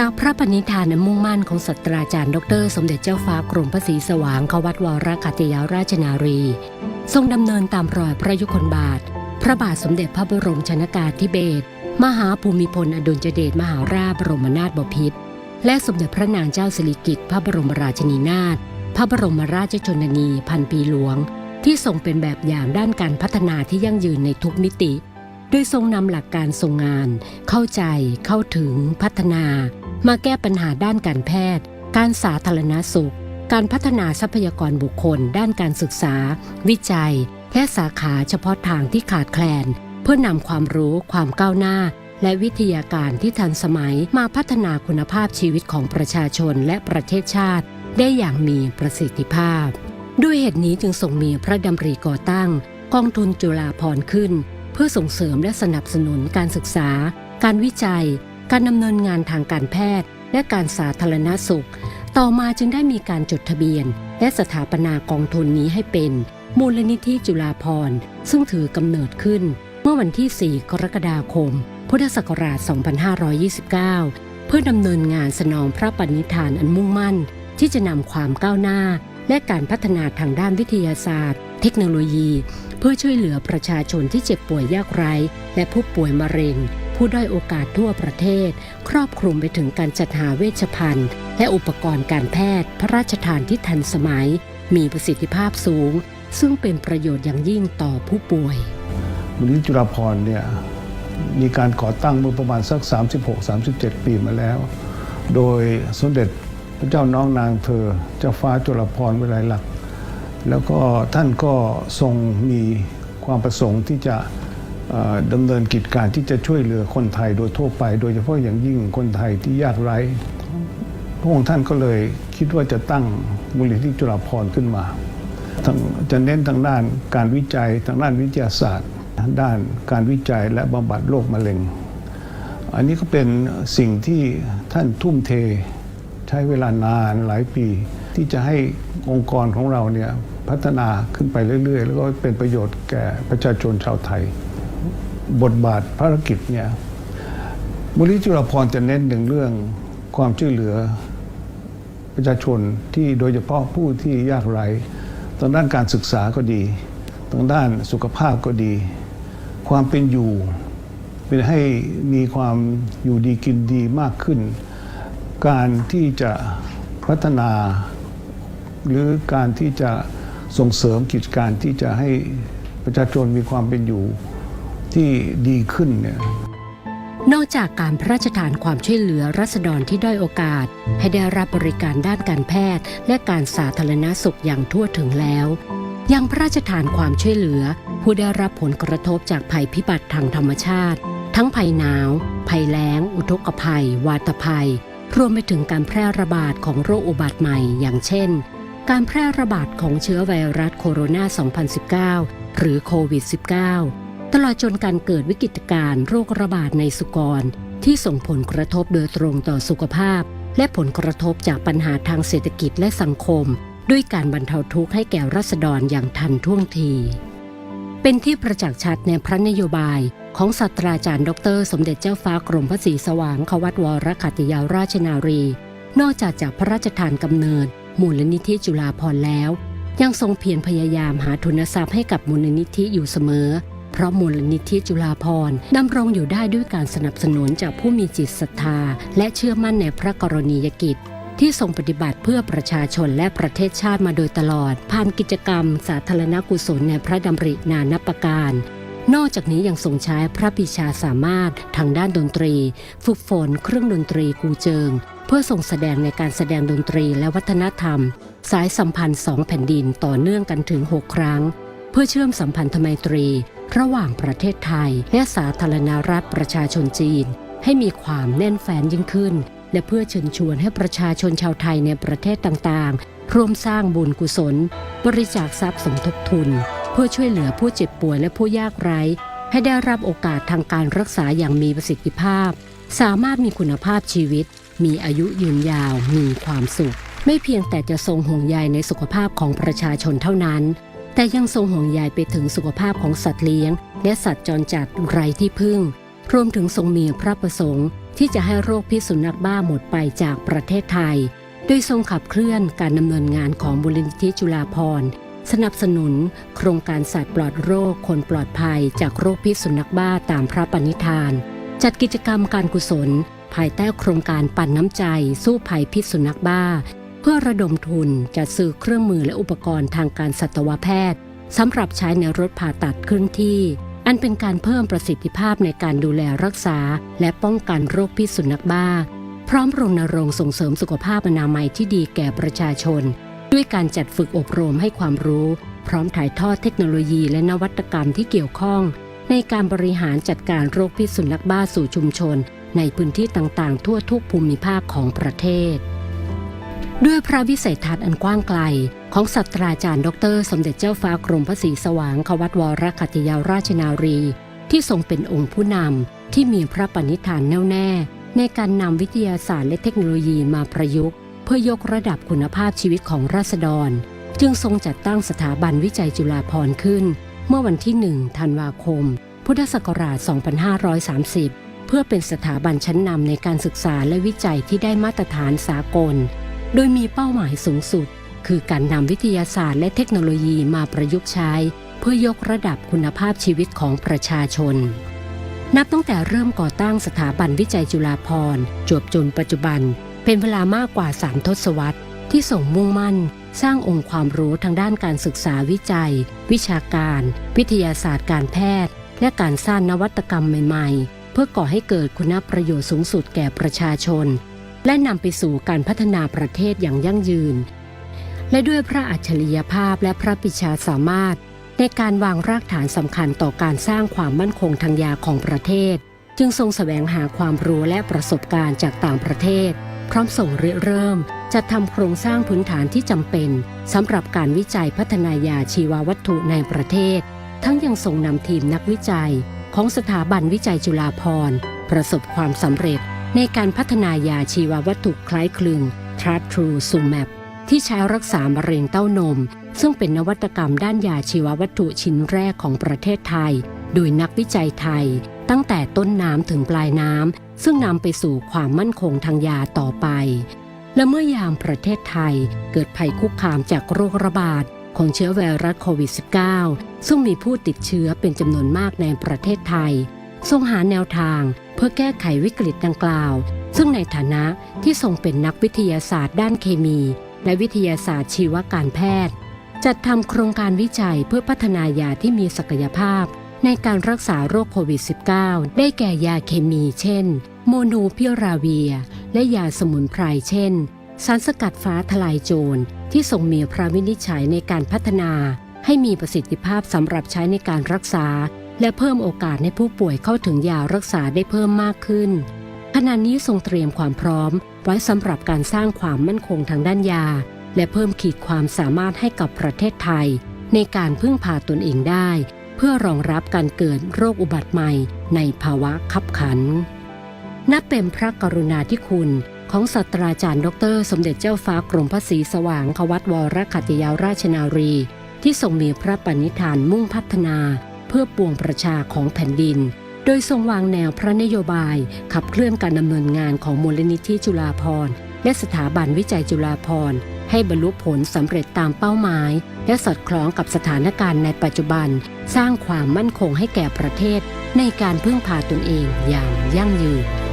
จากพระปณิธานมุ่งมั่นของศาสตราจารย์ ดร สมเด็จเจ้าฟ้ากรมพระศรีสว่างขวัตวรคัตยาราชนารี ทรงดำเนินตามรอยพระยุคลบาท พระบาทสมเด็จพระบรมชนากาธิเบศรมหาภูมิพลอดุลยเดชมหาราชบรมนาถบพิตรและสมเด็จพระนางเจ้าสิริกิติ์พระบรมราชินีนาถพระบรมราชชนนีพันปีหลวง ที่ทรงเป็นแบบอย่างด้านการพัฒนาที่ยั่งยืนในทุกมิติโดยทรงนำหลักการทรงงาน เข้าใจเข้าถึงพัฒนา มาแก้ปัญหาด้านการแพทย์ การสาธารณสุข การพัฒนาทรัพยากรบุคคล ด้านการศึกษา วิจัย และสาขาเฉพาะทางที่ขาดแคลน เพื่อนำความรู้ความก้าวหน้า และวิทยาการที่ทันสมัยมาพัฒนาคุณภาพชีวิตของประชาชนและประเทศชาติ ได้อย่างมีประสิทธิภาพ ด้วยเหตุนี้จึงทรงมีพระดำริก่อตั้ง กองทุนจุฬาภรณ์ขึ้น เพื่อส่งเสริมและสนับสนุนการศึกษา การวิจัย การดำเนินงานทางการแพทย์ และการสาธารณสุข ต่อมาจึงได้มีการจดทะเบียน และสถาปนากองทุนนี้ให้เป็น มูลนิธิจุฬาภรณ์ ซึ่งถือกำเนิดขึ้น เมื่อวันที่ 4 กรกฎาคม พุทธศักราช 2529 เพื่อดำเนินงานสนองพระปณิธานอันมุ่งมั่น ที่จะนำความก้าวหน้า และการพัฒนาทางด้านวิทยาศาสตร์ เทคโนโลยี เพื่อช่วยเหลือประชาชนที่เจ็บป่วยยากไร้ และผู้ป่วยมะเร็ง ผู้ด้อยโอกาสทั่วประเทศ ครอบคลุมไปถึงการจัดหาเวชภัณฑ์ และอุปกรณ์การแพทย์ พระราชทานที่ทันสมัย มีประสิทธิภาพสูง ซึ่งเป็นประโยชน์อย่างยิ่งต่อผู้ป่วยมูลนิธิจุฬาภรณ์เนี่ยมีการก่อตั้งเมื่อประมาณสัก 36-37 ปีมาแล้ว โดยสมเด็จพระเจ้าน้องนางเธอ เจ้าฟ้าจุฬาภรณ์วิไลลักษณ์แล้วก็ท่านก็ทรงมีความประสงค์ที่จะ ดำเนินกิจการที่จะช่วยเหลือคนไทยโดยทั่วไป โดยเฉพาะอย่างยิ่งคนไทยที่ยากไร้พระองค์ท่านก็เลยคิดว่าจะตั้งมูลนิธิจุฬาภรณ์ขึ้นมาจะเน้นทางด้านการวิจัยทางด้านวิทยาศาสตร์ ด้านการวิจัยและบำบัดโรคมะเร็ง อันนี้ก็เป็นสิ่งที่ท่านทุ่มเทใช้เวลานานหลายปี ที่จะให้องค์กรของเราเนี่ยพัฒนาขึ้นไปเรื่อย ๆ แล้วก็เป็นประโยชน์แก่ประชาชนชาวไทย บทบาทภารกิจเนี่ยมูลนิธิจุฬาภรณ์จะเน้นถึงเรื่องความช่วยเหลือประชาชนที่โดยเฉพาะผู้ที่ยากไร้ทางด้านการศึกษาก็ดีทางด้านสุขภาพก็ดี ความเป็นอยู่ เป็นให้มีความอยู่ดีกินดีมากขึ้น การที่จะพัฒนา หรือการที่จะส่งเสริมกิจการที่จะให้ประชาชนมีความเป็นอยู่ ที่ดีขึ้นเนี่ยนอกจากการพระราชทานความช่วยเหลือรัษฎรที่ด้อยโอกาส ให้ได้รับบริการด้านการแพทย์ และการสาธารณสุขอย่างทั่วถึงแล้ว ยังพระราชทานความช่วยเหลือ ผู้ได้รับผลกระทบจากภัยพิบัติทางธรรมชาติ ทั้งภัยหนาว ภัยแล้ง อุทกภัย วาตภัย รวมไปถึงการแพร่ระบาดของโรคอุบัติใหม่ อย่างเช่น การแพร่ระบาดของเชื้อไวรัสโคโรนา 2019 หรือโควิด -19 ตลอดจนการเกิดวิกฤตการณ์โรคระบาดในสุกร ที่ส่งผลกระทบโดยตรงต่อสุขภาพ และผลกระทบจากปัญหาทางเศรษฐกิจและสังคม ด้วยการบรรเทาทุกข์ให้แก่รัษฎรอย่างทันท่วงที เป็นที่ประจักษ์ชัดในพระนโยบายของศาสตราจารย์ ดร สมเด็จเจ้าฟ้ากรมพระศรีสว่างขวัตวรคัตยาราชนารี นอกจากจากพระราชทานกำเนิด มูลนิธิจุฬาภรแล้ว ยังทรงเพียรพยายามหาทุนทรัพย์ให้กับมูลนิธิอยู่เสมอ เพราะมูลนิธิจุฬาภรณ์ดำรงอยู่ได้ด้วยการสนับสนุนจากผู้มีจิตศรัทธา และเชื่อมั่นในพระกรณียกิจที่ทรงปฏิบัติเพื่อประชาชนและประเทศชาติมาโดยตลอด ผ่านกิจกรรม สาธารณกุศลในพระดำรินานับประการ นอกจากนี้ยังทรงใช้พระปิชาสามารถทางด้านดนตรี ฝึกฝนเครื่องดนตรีกูเจิง เพื่อส่งแสดงในการแสดงดนตรีและวัฒนธรรม สายสัมพันธ์สองแผ่นดินต่อเนื่องกันถึง 6 ครั้ง เพื่อเชื่อมสัมพันธไมตรี ระหว่างประเทศไทย และสาธารณรัฐประชาชนจีน ให้มีความแน่นแฟ้นยิ่งขึ้น และเพื่อเชิญชวนให้ประชาชนชาวไทยในประเทศต่างๆ ร่วมสร้างบุญกุศล บริจาคทรัพย์สมทบทุน เพื่อช่วยเหลือผู้เจ็บป่วยและผู้ยากไร้ ให้ได้รับโอกาสทางการรักษาอย่างมีประสิทธิภาพ สามารถมีคุณภาพชีวิต มีอายุยืนยาว มีความสุข ไม่เพียงแต่จะทรงห่วงใยในสุขภาพของประชาชนเท่านั้น แต่ยังทรงห่วงใยไปถึงสุขภาพของสัตว์เลี้ยง และสัตว์จรจัดไร้ที่พึ่ง รวมถึงทรงมีพระประสงค์ที่จะให้โรคพิษสุนัขบ้าหมดไปจากประเทศไทย โดยทรงขับเคลื่อนการดำเนินงานของมูลนิธิจุฬาภรสนับสนุน โครงการสัตว์ปลอดโรคคนปลอดภัยจากโรคพิษสุนัขบ้าตามพระปณิธาน จัดกิจกรรมการกุศล ภายใต้โครงการปั่นน้ำใจ สู้ภัยพิษสุนัขบ้า เพื่อระดมทุนจัดซื้อเครื่องมือและอุปกรณ์ทางการสัตวแพทย์สำหรับใช้ในรถผ่าตัดเคลื่อนที่ อันเป็นการเพิ่มประสิทธิภาพในการดูแลรักษา และป้องกันโรคพิษสุนัขบ้า พร้อมรณรงค์ส่งเสริมสุขภาพอนามัยที่ดีแก่ประชาชน ด้วยการจัดฝึกอบรมให้ความรู้ พร้อมถ่ายทอดเทคโนโลยีและนวัตกรรมที่เกี่ยวข้อง ในการบริหารจัดการโรคพิษสุนัขบ้าสู่ชุมชน ในพื้นที่ต่างๆ ทั่วทุกภูมิภาคของประเทศ ด้วยพระวิสัยทัศน์อันกว้างไกล ของศาสตราจารย์ดอกเตอรสมเด็จเจ้าฟ้ากรมพระศรีสว่างควัตวรคัติยาราชนารี ที่ทรงเป็นองค์ผู้นำที่มีพระปณิธานแน่วแน่ ในการนำวิทยาศาสตร์และเทคโนโลยีมาประยุกต์ เพื่อยกระดับคุณภาพชีวิตของราษฎร จึงทรงจัดตั้งสถาบันวิจัยจุฬาภรณ์ขึ้น เมื่อวันที่1ธันวาคม พุทธศักราช 2530 เพื่อเป็นสถาบันชั้นนำในการศึกษาและวิจัยที่ได้มาตรฐานสากล โดยมีเป้าหมายสูงสุด คือการนำวิทยาศาสตร์และเทคโนโลยีมาประยุกต์ใช้ เพื่อยกระดับคุณภาพชีวิตของประชาชน นับตั้งแต่เริ่มก่อตั้งสถาบันวิจัยจุฬาภรณ์จวบจนปัจจุบัน เป็นเวลามากกว่า 3 ทศวรรษ ที่ส่งมุ่งมั่น สร้างองค์ความรู้ทางด้านการศึกษาวิจัย วิชาการ วิทยาศาสตร์การแพทย์ และการสร้างนวัตกรรมใหม่ ๆ เพื่อก่อให้เกิดคุณประโยชน์สูงสุดแก่ประชาชน และนำไปสู่การพัฒนาประเทศอย่างยั่งยืน และด้วยพระอัจฉริยภาพและพระปิชาสามารถ ในการวางรากฐานสำคัญต่อการสร้างความมั่นคงทางยาของประเทศ จึงทรงแสวงหาความรู้และประสบการณ์จากต่างประเทศ พร้อมส่งริเริ่มจัดทำโครงสร้างพื้นฐานที่จำเป็นสำหรับการวิจัยพัฒนายาชีววัตถุในประเทศ ทั้งยังทรงนำทีมนักวิจัยของสถาบันวิจัยจุฬาภรณ์ประสบความสำเร็จ ในการพัฒนายาชีววัตถุคล้ายคลึงทรัทรูซูแมปที่ใช้รักษามะเร็งเต้านม ซึ่งเป็นนวัตกรรมด้านยาชีววัตถุชิ้นแรกของประเทศไทย โดยนักวิจัยไทย ตั้งแต่ต้นน้ำถึงปลายน้ำ ซึ่งนำไปสู่ความมั่นคงทางยาต่อไป และเมื่อยามประเทศไทยเกิดภัยคุกคามจากโรคระบาดของเชื้อไวรัสโควิด -19 ซึ่งมีผู้ติดเชื้อเป็นจำนวนมากในประเทศไทย ทรงหาแนวทาง เพื่อแก้ไขวิกฤตดังกล่าว ซึ่งในฐานะที่ทรงเป็นนักวิทยาศาสตร์ด้านเคมี และวิทยาศาสตร์ชีวการแพทย์ จัดทำโครงการวิจัยเพื่อพัฒนายาที่มีศักยภาพ ในการรักษาโรคโควิด -19 ได้แก่ยาเคมีเช่น โมนูพิราเวีย และยาสมุนไพรเช่น สารสกัดฟ้าทลายโจรที่ทรงมีพระวินิจฉัยในการพัฒนา ให้มีประสิทธิภาพสำหรับใช้ในการรักษา และเพิ่มโอกาสให้ผู้ป่วยเข้าถึงยารักษาได้เพิ่มมากขึ้น ขณะนี้ทรงเตรียมความพร้อม ไว้สำหรับการสร้างความมั่นคงทางด้านยา และเพิ่มขีดความสามารถให้กับประเทศไทย ในการพึ่งพาตนเองได้ เพื่อรองรับการเกิดโรคอุบัติใหม่ ในภาวะขับขัน นับเป็นพระกรุณาธิคุณของศาสตราจารย์ดอกเตอรสมเด็จเจ้าฟ้ากรมพระศรีสว่างควัตวรขัตยาราชนารี ที่ทรงมีพระปณิธานมุ่งพัฒนา เพื่อปวงประชาของแผ่นดิน โดยทรงวางแนวพระนโยบาย ขับเคลื่อนการดำเนินงานของมูลนิธิจุฬาภรณ์ และสถาบันวิจัยจุฬาภรณ์ ให้บรรลุผลสำเร็จตามเป้าหมาย และสอดคล้องกับสถานการณ์ในปัจจุบัน สร้างความมั่นคงให้แก่ประเทศ ในการพึ่งพาตนเองอย่างยั่งยืน